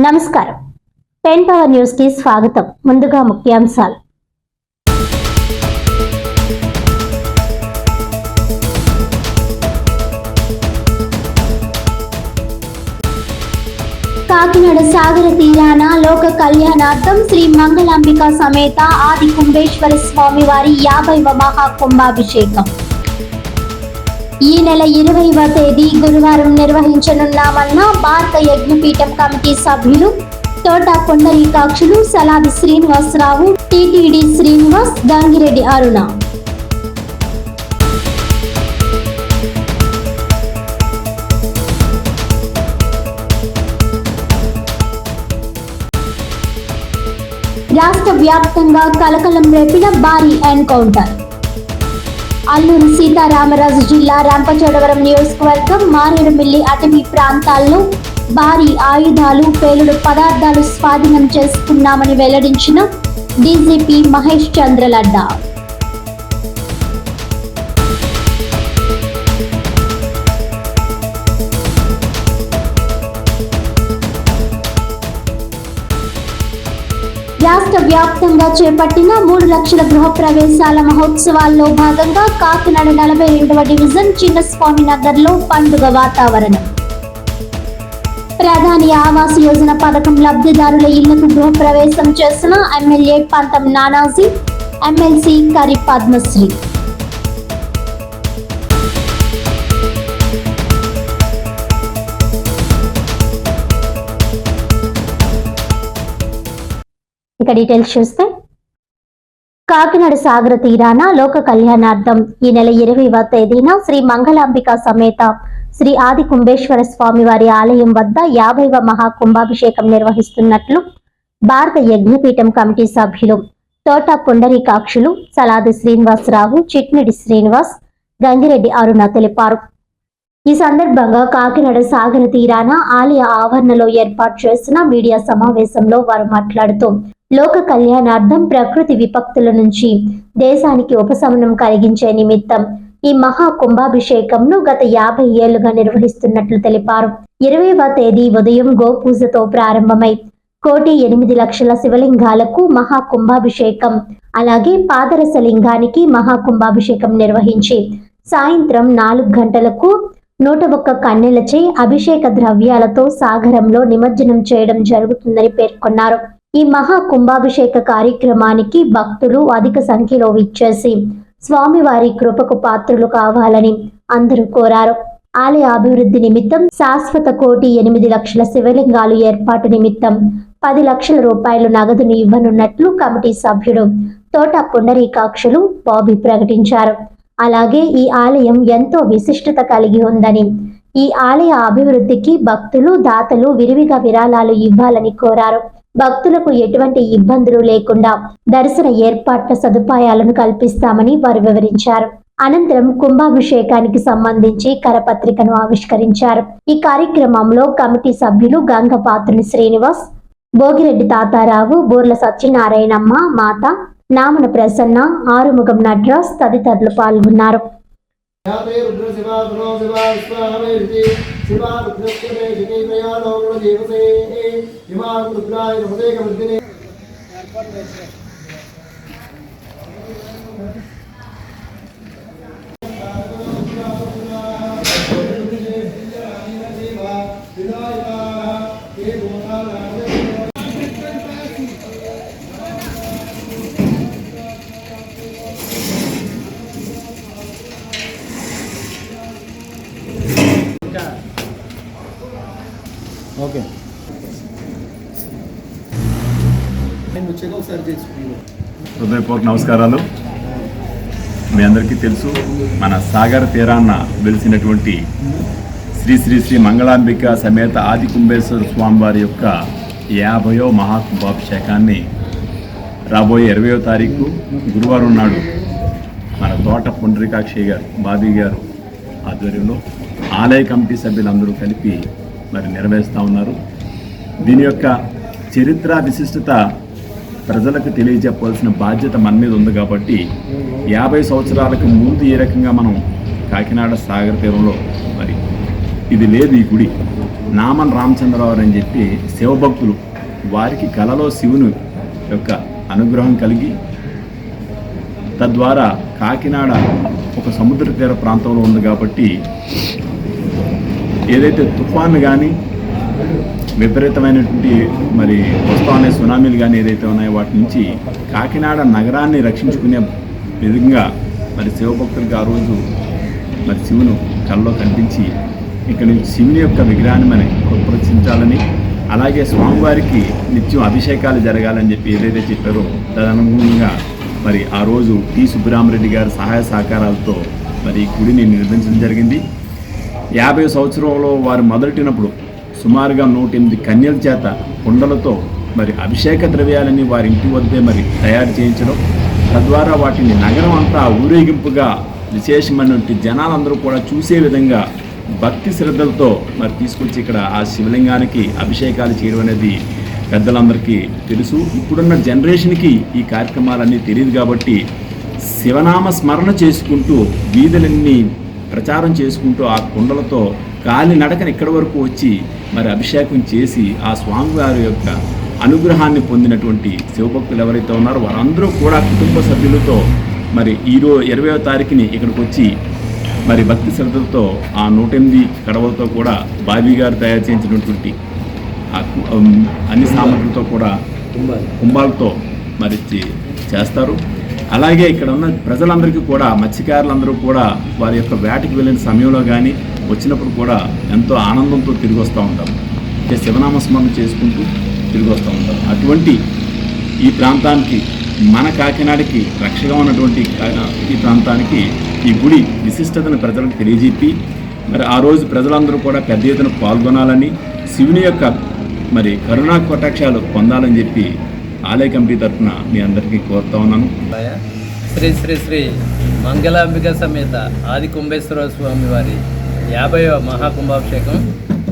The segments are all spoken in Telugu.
నమస్కారం. పెన్ పవర్ న్యూస్కి స్వాగతం. ముందుగా ముఖ్యాంశాలు. కాకినాడ సాగర తీరాన లోక కళ్యాణార్థం శ్రీ మంగళాంబిక సమేత ఆది కుంభేశ్వర స్వామి వారి యాభైవ మహాకుంభాభిషేకం. ఈ నెల ఇరవైవ తేదీ గురువారం నిర్వహించనున్నామన్న భారత యజ్ఞపీఠం కమిటీ సభ్యులు తోట కొండరీకాక్షులు సలాది శ్రీనివాసరావు టిటిడి శ్రీనివాస్ గంగిరెడ్డి అరుణ. రాష్ట్ర వ్యాప్తంగా కలకలం రేపిన భారీ ఎన్కౌంటర్. అల్లూరు సీతారామరాజు జిల్లా రంపచోడవరం నియోజకవర్గం మారేడుమిల్లి అటవీ ప్రాంతాల్లో భారీ ఆయుధాలు పేలుడు పదార్థాలు స్వాధీనం చేసుకున్నామని వెల్లడించిన డీజీపీ మహేష్ చంద్ర లడ్డా రాష్ట్ర వ్యాప్తంగా చేపట్టిన మూడు లక్షల గృహ ప్రవేశాల మహోత్సవాల్లో భాగంగా కాకినాడ నలభై రెండవ డివిజన్ చిన్నస్వామి నగర్లో పండుగ వాతావరణం. ప్రధాని ఆవాస్ యోజన పథకం లబ్ధిదారుల ఇళ్ళకు గృహ ప్రవేశం చేసిన ఎమ్మెల్యే పంతం నానాజీ ఎమ్మెల్సీ కరి పద్మశ్రీ. ఇక డీటెయిల్స్ చూస్తే? కాకినాడ సాగర తీరాన లోక కళ్యాణార్థం ఈ నెల ఇరవైవ తేదీన శ్రీ మంగళాంబిక సమేత శ్రీ ఆది కుంభేశ్వర స్వామి వారి ఆలయం వద్ద యాభైవ మహాకుంభాభిషేకం నిర్వహిస్తున్నట్లు భారత యజ్ఞపీఠం కమిటీ సభ్యులు తోట పుండరీకాక్షులు సలాది శ్రీనివాసరావు చిట్మిడి శ్రీనివాస్ గంగిరెడ్డి అరుణ తెలిపారు. ఈ సందర్భంగా కాకినాడ సాగర తీరాన ఆలయ ఆవరణలో ఏర్పాటు చేసిన మీడియా సమావేశంలో వారు మాట్లాడుతూ లోక కళ్యాణార్థం ప్రకృతి విపక్తుల నుంచి దేశానికి ఉపశమనం కలిగించే నిమిత్తం ఈ మహా కుంభాభిషేకంను గత యాభై ఏళ్ళుగా నిర్వహిస్తున్నట్లు తెలిపారు. ఇరవైవ తేదీ ఉదయం గోపూజతో ప్రారంభమై కోటి ఎనిమిది లక్షల శివలింగాలకు మహా కుంభాభిషేకం అలాగే పాదరస లింగానికి మహా కుంభాభిషేకం నిర్వహించి సాయంత్రం నాలుగు గంటలకు నూట ఒక్క కన్నెలచే అభిషేక ద్రవ్యాలతో సాగరంలో నిమజ్జనం చేయడం జరుగుతుందని పేర్కొన్నారు. ఈ మహా కుంభాభిషేక కార్యక్రమానికి భక్తులు అధిక సంఖ్యలో విచ్చేసి స్వామివారి కృపకు పాత్రులు కావాలని అందరూ కోరారు. ఆలయ అభివృద్ధి నిమిత్తం శాశ్వత కోటి ఎనిమిది లక్షల శివలింగాలు ఏర్పాటు నిమిత్తం పది లక్షల రూపాయలు నగదును ఇవ్వనున్నట్లు కమిటీ సభ్యుడు తోట పుండరీకాక్షులు బాబీ ప్రకటించారు. అలాగే ఈ ఆలయం ఎంతో విశిష్టత కలిగి ఉందని ఈ ఆలయ అభివృద్ధికి భక్తులు దాతలు విరివిగా విరాళాలు ఇవ్వాలని కోరారు. భక్తులకు ఎటువంటి ఇబ్బందులు లేకుండా దర్శన ఏర్పాట్ల సదుపాయాలను కల్పిస్తామని వారు వివరించారు. అనంతరం కుంభాభిషేకానికి సంబంధించి కరపత్రికను ఆవిష్కరించారు. ఈ కార్యక్రమంలో కమిటీ సభ్యులు గంగపాత్రుని శ్రీనివాస్ భోగిరెడ్డి తాతారావు బూర్ల సత్యనారాయణమ్మ మాత నామన ప్రసన్న ఆరుముఖం నట్రాస్ తదితరులు పాల్గొన్నారు. ध्याते रुद्र शिवा गुणो शिवा स्वामेति शिवा रुद्रस्य मे शिके प्रयाणो गुणदेवते इमां रुद्राय हृदयकमर्दिने ఓకే హృదయపూర్వక నమస్కారాలు. మీ అందరికీ తెలుసు మన సాగర్ తీరాన్న వెలిసినటువంటి శ్రీ శ్రీ శ్రీ మంగళాంబిక సమేత ఆది కుంభేశ్వర స్వామివారి యొక్క యాభయో మహాకుంభాభిషేకాన్ని రాబోయే ఇరవయో తారీఖు గురువారం నాడు మన తోట పుండ్రికాక్షి గారు బాబీ గారు ఆధ్వర్యంలో ఆలయ కమిటీ సభ్యులందరూ కలిపి మరి నెరవేరుస్తూ ఉన్నారు. దీని యొక్క చరిత్ర విశిష్టత ప్రజలకు తెలియజెప్పవలసిన బాధ్యత మన మీద ఉంది కాబట్టి యాభై సంవత్సరాలకు ముందు ఏ రకంగా మనం కాకినాడ సాగర్ తీరంలో మరి ఇది లేదు ఈ గుడి. నామన్ రామచంద్రరావు అని చెప్పి శివభక్తులు వారికి కలలో శివుని యొక్క అనుగ్రహం కలిగి తద్వారా కాకినాడ ఒక సముద్ర తీర ప్రాంతంలో ఉంది కాబట్టి ఏదైతే తుఫాను కానీ విపరీతమైనటువంటి మరి వస్తానే సునామీలు కానీ ఏదైతే ఉన్నాయో వాటి నుంచి కాకినాడ నగరాన్ని రక్షించుకునే విధంగా మరి శివభక్తులకు ఆ రోజు మరి శివును కళ్ళలో కనిపించి ఇక్కడ నుంచి శివుని యొక్క విగ్రహాన్ని మనం ప్రదర్శించాలని అలాగే స్వామివారికి నిత్యం అభిషేకాలు జరగాలని చెప్పి ఏదైతే చెప్పారో తదనుగుణంగా మరి ఆ రోజు టి. సుబ్బరామరెడ్డి గారి సహాయ సహకారాలతో మరి ఈ గుడిని నిర్మించడం జరిగింది. యాభై సంవత్సరంలో వారు మొదలెట్టినప్పుడు సుమారుగా నూట ఎనిమిది కన్యల చేత కుండలతో మరి అభిషేక ద్రవ్యాలని వారి ఇంటి వద్దే మరి తయారు చేయించడం తద్వారా వాటిని నగరం అంతా ఊరేగింపుగా విశేషమైనటువంటి జనాలందరూ కూడా చూసే విధంగా భక్తి శ్రద్ధలతో మరి తీసుకొచ్చి ఇక్కడ ఆ శివలింగానికి అభిషేకాలు చేయడం అనేది పెద్దలందరికీ తెలుసు. ఇప్పుడున్న జనరేషన్కి ఈ కార్యక్రమాలన్నీ తెలియదు కాబట్టి శివనామ స్మరణ చేసుకుంటూ వీధులన్నీ ప్రచారం చేసుకుంటూ ఆ కుండలతో కాలి నడకన ఇక్కడి వరకు వచ్చి మరి అభిషేకం చేసి ఆ స్వామివారి యొక్క అనుగ్రహాన్ని పొందినటువంటి శివభక్తులు ఎవరైతే ఉన్నారో వారందరూ కూడా కుటుంబ సభ్యులతో మరి ఈరో ఇరవయో తారీఖుని ఇక్కడికి వచ్చి మరి భక్తి శ్రద్ధలతో ఆ నూట ఎనిమిది కడవలతో కూడా బాబీ గారు తయారు చేయించినటువంటి అన్ని సామగ్రితో కూడా కుంభాలతో మరి చేస్తారు. అలాగే ఇక్కడ ఉన్న ప్రజలందరికీ కూడా మత్స్యకారులందరూ కూడా వారి యొక్క వేటకి వెళ్ళిన సమయంలో కానీ వచ్చినప్పుడు కూడా ఎంతో ఆనందంతో తిరిగి వస్తూ ఉంటారు అంటే శివనామస్మరణ చేసుకుంటూ తిరిగి వస్తూ ఉంటారు అటువంటి ఈ ప్రాంతానికి మన కాకినాడకి రక్షగా ఉన్నటువంటి ఈ ప్రాంతానికి ఈ గుడి విశిష్టతను ప్రజలకు తెలియజెప్పి మరి ఆ రోజు ప్రజలందరూ కూడా పెద్ద ఎత్తున పాల్గొనాలని శివుని యొక్క మరి కరుణా కటాక్షాలు పొందాలని చెప్పి ఆలయ కమిటీ తరఫున మీ అందరికీ కోరుతా ఉన్నాను. శ్రీ శ్రీ శ్రీ మంగళాంబిక సమేత ఆది కుంభేశ్వర స్వామి వారి యాభైవ మహాకుంభాభిషేకం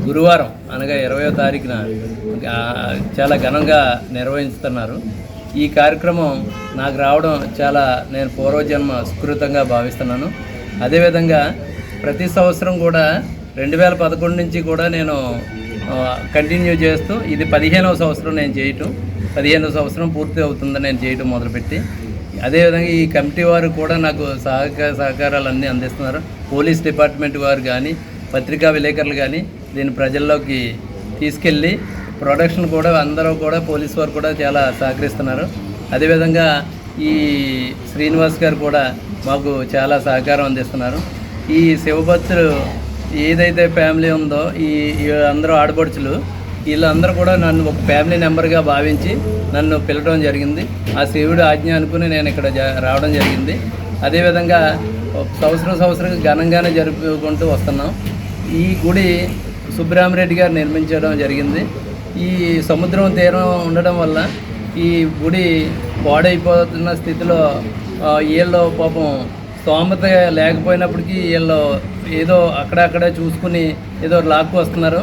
గురువారం అనగా ఇరవయో తారీఖున చాలా ఘనంగా నిర్వహిస్తున్నారు. ఈ కార్యక్రమం నాకు రావడం చాలా నేను పూర్వజన్మ సుకృతంగా భావిస్తున్నాను. అదేవిధంగా ప్రతి సంవత్సరం కూడా రెండు వేల పదకొండు నుంచి కూడా నేను కంటిన్యూ చేస్తూ ఇది పదిహేనవ సంవత్సరం నేను చేయటం. పదిహేనవ సంవత్సరం పూర్తి అవుతుందని నేను చేయటం మొదలుపెట్టి అదేవిధంగా ఈ కమిటీ వారు కూడా నాకు సహకార సహకారాలు అన్నీ అందిస్తున్నారు. పోలీస్ డిపార్ట్మెంట్ వారు కానీ పత్రికా విలేకరులు కానీ దీన్ని ప్రజల్లోకి తీసుకెళ్ళి ప్రొడక్షన్ కూడా అందరూ కూడా పోలీస్ వారు కూడా చాలా సహకరిస్తున్నారు. అదేవిధంగా ఈ శ్రీనివాస్ గారు కూడా మాకు చాలా సహకారం అందిస్తున్నారు. ఈ శివభక్తులు ఏదైతే ఫ్యామిలీ ఉందో ఈ ఈ అందరూ ఆడపడుచులు వీళ్ళందరూ కూడా నన్ను ఒక ఫ్యామిలీ మెంబర్గా భావించి నన్ను పిలవడం జరిగింది. ఆ శివుడు ఆజ్ఞ అనుకుని నేను ఇక్కడ రావడం జరిగింది. అదేవిధంగా సంవత్సరం సంవత్సరం ఘనంగానే జరుపుకుంటూ వస్తున్నాం. ఈ గుడి సుబ్రహ్మరెడ్డి గారు నిర్మించడం జరిగింది. ఈ సముద్రం తీరం ఉండడం వల్ల ఈ గుడి పాడైపోతున్న స్థితిలో వీళ్ళు పాపం స్తోమత లేకపోయినప్పటికీ వీళ్ళు ఏదో అక్కడక్కడ చూసుకుని ఏదో లాక్కు వస్తున్నారు.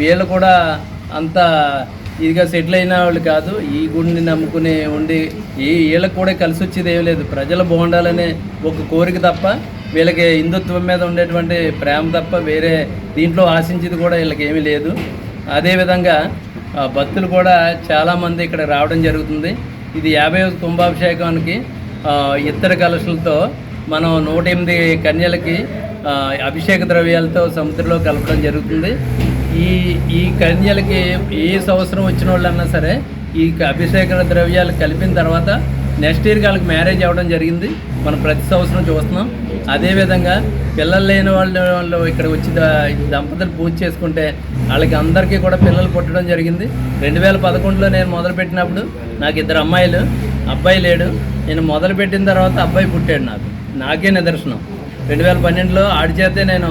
వీళ్ళు కూడా అంత ఇదిగా సెటిల్ అయిన వాళ్ళు కాదు ఈ గుడిని నమ్ముకునే ఉండి ఈ వీళ్ళకి కూడా కలిసి వచ్చేది ఏం లేదు. ప్రజలు బాగుండాలనే ఒక కోరిక తప్ప వీళ్ళకి హిందుత్వం మీద ఉండేటువంటి ప్రేమ తప్ప వేరే దీంట్లో ఆశించేది కూడా వీళ్ళకి ఏమీ లేదు. అదేవిధంగా భక్తులు కూడా చాలామంది ఇక్కడ రావడం జరుగుతుంది. ఇది యాభై కుంభాభిషేకానికి ఇతర కలశలతో మనం నూట ఎనిమిది కన్యలకి అభిషేక ద్రవ్యాలతో సముద్రంలో కలపడం జరుగుతుంది. ఈ ఈ కన్యలకి ఏ సంవత్సరం వచ్చిన వాళ్ళన్నా సరే ఈ అభిషేక ద్రవ్యాలు కలిపిన తర్వాత నెక్స్ట్ ఇయర్ వాళ్ళకి మ్యారేజ్ అవ్వడం జరిగింది. మనం ప్రతి సంవత్సరం చూస్తున్నాం. అదేవిధంగా పిల్లలు లేని వాళ్ళు వాళ్ళు ఇక్కడ వచ్చి దంపతులు పూజ చేసుకుంటే వాళ్ళకి అందరికీ కూడా పిల్లలు పుట్టడం జరిగింది. రెండు వేల పదకొండులో నేను మొదలుపెట్టినప్పుడు నాకు ఇద్దరు అమ్మాయిలు అబ్బాయి లేడు. నేను మొదలుపెట్టిన తర్వాత అబ్బాయి పుట్టాడు నాకు. నాకే నిదర్శనం. రెండు వేల పన్నెండులో ఆడి చేతే నేను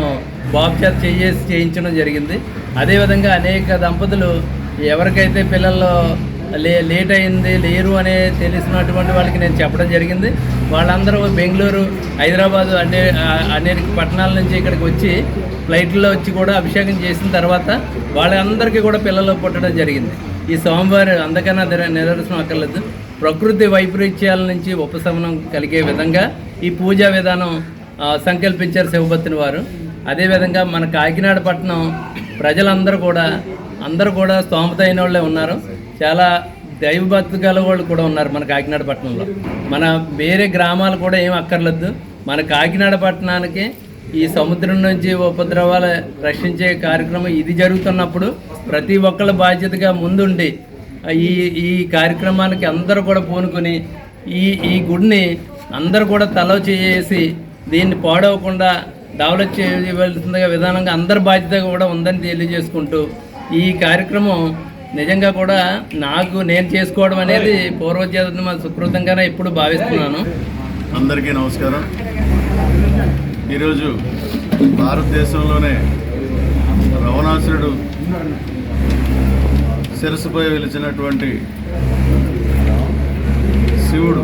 బాబు చేసి చేయించడం జరిగింది. అదేవిధంగా అనేక దంపతులు ఎవరికైతే పిల్లలు లే లేట్ అయింది లేరు అనే తెలిసినటువంటి వాళ్ళకి నేను చెప్పడం జరిగింది. వాళ్ళందరూ బెంగళూరు హైదరాబాదు అనే అనేక పట్టణాల నుంచి ఇక్కడికి వచ్చి ఫ్లైట్లో వచ్చి కూడా అభిషేకం చేసిన తర్వాత వాళ్ళందరికీ కూడా పిల్లలు పుట్టడం జరిగింది. ఈ సోమవారం అందకన్నా నిదర్శనం అక్కర్లేదు. ప్రకృతి వైపరీత్యాల నుంచి ఉపశమనం కలిగే విధంగా ఈ పూజా విధానం సంకల్పించారు శివభక్తుని వారు. అదేవిధంగా మన కాకినాడ పట్టణం ప్రజలందరూ కూడా అందరూ కూడా స్తోమత అయిన వాళ్ళే ఉన్నారు. చాలా దైవభక్తి గల వాళ్ళు కూడా ఉన్నారు మన కాకినాడ పట్టణంలో. మన వేరే గ్రామాలు కూడా ఏం అక్కర్లేదు. మన కాకినాడ పట్టణానికి ఈ సముద్రం నుంచి ఉపద్రవాలు రక్షించే కార్యక్రమం ఇది జరుగుతున్నప్పుడు ప్రతి ఒక్కళ్ళ బాధ్యతగా ముందుండి ఈ ఈ కార్యక్రమానికి అందరూ కూడా పూనుకొని ఈ ఈ గుడిని అందరూ కూడా తలో చేసి దీన్ని పాడవకుండా డెవలప్ చేయవలసిందిగా విధానంగా అందరి బాధ్యత కూడా ఉందని తెలియజేసుకుంటూ ఈ కార్యక్రమం నిజంగా కూడా నాకు నేను చేసుకోవడం అనేది పూర్వజన్మ సుకృతంగానే ఇప్పుడు భావిస్తున్నాను. అందరికీ నమస్కారం. ఈరోజు భారతదేశంలోనే రవణాసురుడు శిరసుపై వెలిచినటువంటి శివుడు.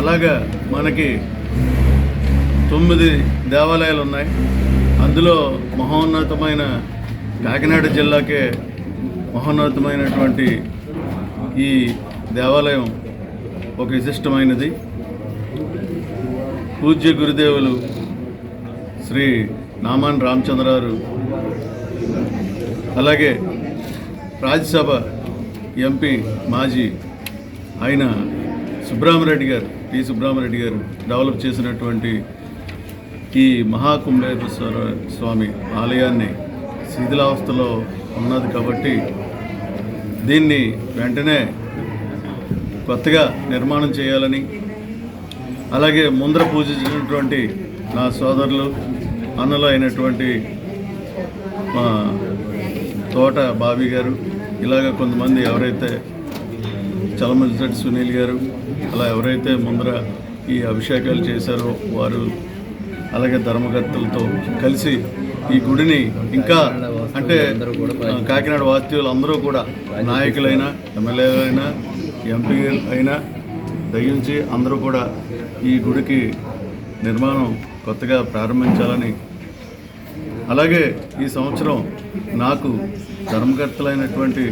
అలాగా మనకి తొమ్మిది దేవాలయాలు ఉన్నాయి. అందులో మహోన్నతమైన కాకినాడ జిల్లాకే మహోన్నతమైనటువంటి ఈ దేవాలయం ఒక విశిష్టమైనది. పూజ్య గురుదేవులు శ్రీ నామాన్ రామచంద్రారు అలాగే రాజ్యసభ ఎంపీ మాజీ ఆయన సుబ్రహ్మరెడ్డి గారు టి సుబ్రహ్మరెడ్డి గారు డెవలప్ చేసినటువంటి ఈ మహాకుంభేశ్వర స్వామి ఆలయాన్ని శిథిలావస్థలో ఉన్నది కాబట్టి దీన్ని వెంటనే కొత్తగా నిర్మాణం చేయాలని అలాగే ముందర పూజించినటువంటి నా సోదరులు అన్నలు అయినటువంటి మా తోట బాబీ గారు ఇలాగ కొంతమంది ఎవరైతే చలమంచటి సునీల్ గారు అలా ఎవరైతే ముందర ఈ అభిషేకాలు చేశారో వారు అలాగే ధర్మకర్తలతో కలిసి ఈ గుడిని ఇంకా అంటే కాకినాడ వాస్తవ్యులు అందరూ కూడా నాయకులైనా ఎమ్మెల్యేలైనా ఎంపీ అయినా దయించి అందరూ కూడా ఈ గుడికి నిర్మాణం కొత్తగా ప్రారంభించాలని. అలాగే ఈ సంవత్సరం నాకు ధర్మకర్తలైనటువంటి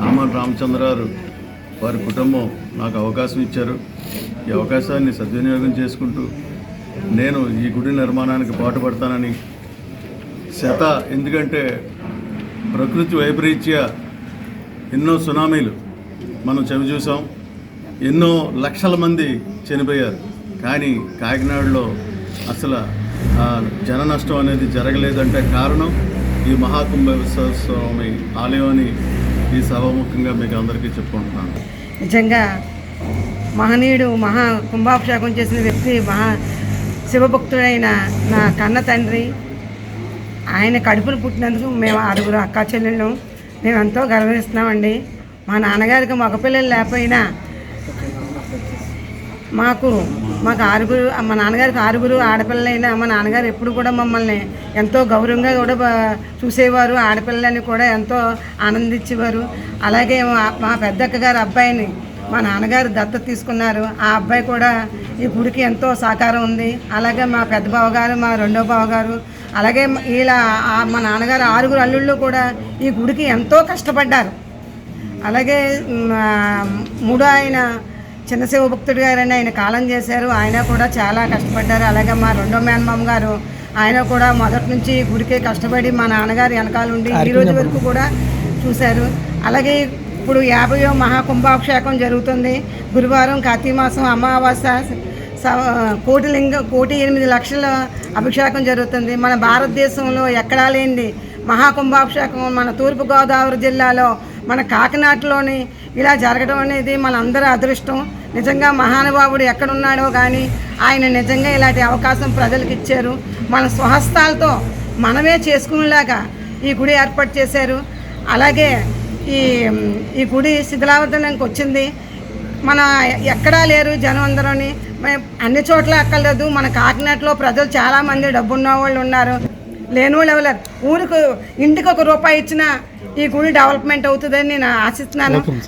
నామన్ రామచంద్రారు వారి కుటుంబం నాకు అవకాశం ఇచ్చారు. ఈ అవకాశాన్ని సద్వినియోగం చేసుకుంటూ నేను ఈ గుడి నిర్మాణానికి పాటుపడతానని శత ఎందుకంటే ప్రకృతి వైపరీత్య ఎన్నో సునామీలు మనం చవి చూసాం. ఎన్నో లక్షల మంది చనిపోయారు. కానీ కాకినాడలో అసలు జన నష్టం అనేది జరగలేదంటే కారణం ఈ మహాకుంభ స్వామి ఆలయం అని ఈ సభాముఖంగా మీకు అందరికీ చెప్పుకుంటున్నాను. నిజంగా మహనీయుడు మహా కుంభాభిషేకం చేసిన వ్యక్తి మహా శివభక్తుడైన నా కన్న తండ్రి ఆయన కడుపులు పుట్టినందుకు మేము ఆరుగురు అక్క చెల్లెళ్ళం. మేము ఎంతో గర్వహిస్తున్నామండి మా నాన్నగారికి మగపిల్లలు లేకపోయినా మాకు మాకు ఆరుగురు మా నాన్నగారికి ఆరుగురు ఆడపిల్లలైనా మా నాన్నగారు ఎప్పుడు కూడా మమ్మల్ని ఎంతో గౌరవంగా కూడా చూసేవారు. ఆడపిల్లని కూడా ఎంతో ఆనందించేవారు. అలాగే మా పెద్దక్క గారు అబ్బాయిని మా నాన్నగారు దత్తత తీసుకున్నారు. ఆ అబ్బాయి కూడా ఈ గుడికి ఎంతో సహకారం ఉంది. అలాగే మా పెద్ద బావగారు మా రెండో బావగారు అలాగే ఇలా మా నాన్నగారు ఆరుగురు అల్లుళ్ళు కూడా ఈ గుడికి ఎంతో కష్టపడ్డారు. అలాగే మూడో ఆయన చిన్న శివభక్తుడు గారని ఆయన కాలం చేశారు. ఆయన కూడా చాలా కష్టపడ్డారు. అలాగే మా రెండో మేనమామ గారు ఆయన కూడా మొదటి నుంచి గుడికే కష్టపడి మా నాన్నగారు వెనకాల ఉండి ఈ రోజు వరకు కూడా చూశారు. అలాగే ఇప్పుడు యాభయో మహాకుంభాభిషేకం జరుగుతుంది. గురువారం కార్తీక మాసం అమావాస్య స- కోటి లింగ కోటి ఎనిమిది లక్షల అభిషేకం జరుగుతుంది. మన భారతదేశంలో ఎక్కడా లేనిది మహాకుంభాభిషేకం మన తూర్పుగోదావరి జిల్లాలో మన కాకినాడలోని ఇలా జరగడం అనేది మనందరి అదృష్టం. నిజంగా మహానుభావుడు ఎక్కడున్నాడో కానీ ఆయన నిజంగా ఇలాంటి అవకాశం ప్రజలకు ఇచ్చారు. మన స్వహస్తాలతో మనమే చేసుకునేలాగా ఈ గుడి ఏర్పాటు చేశారు. అలాగే ఈ ఈ గుడి శిథిలావర్తనానికి వచ్చింది. మన ఎక్కడా లేరు జనం అందరూని. అన్ని చోట్ల అక్కర్లేదు. మన కాకినాడలో ప్రజలు చాలామంది డబ్బున్న వాళ్ళు ఉన్నారు. లేని వాళ్ళు ఎవరు ఊరికి ఇంటికి ఒక రూపాయి ఇచ్చినా ఈ గుడి డెవలప్మెంట్ అవుతుందని నేను ఆశిస్తున్నాను.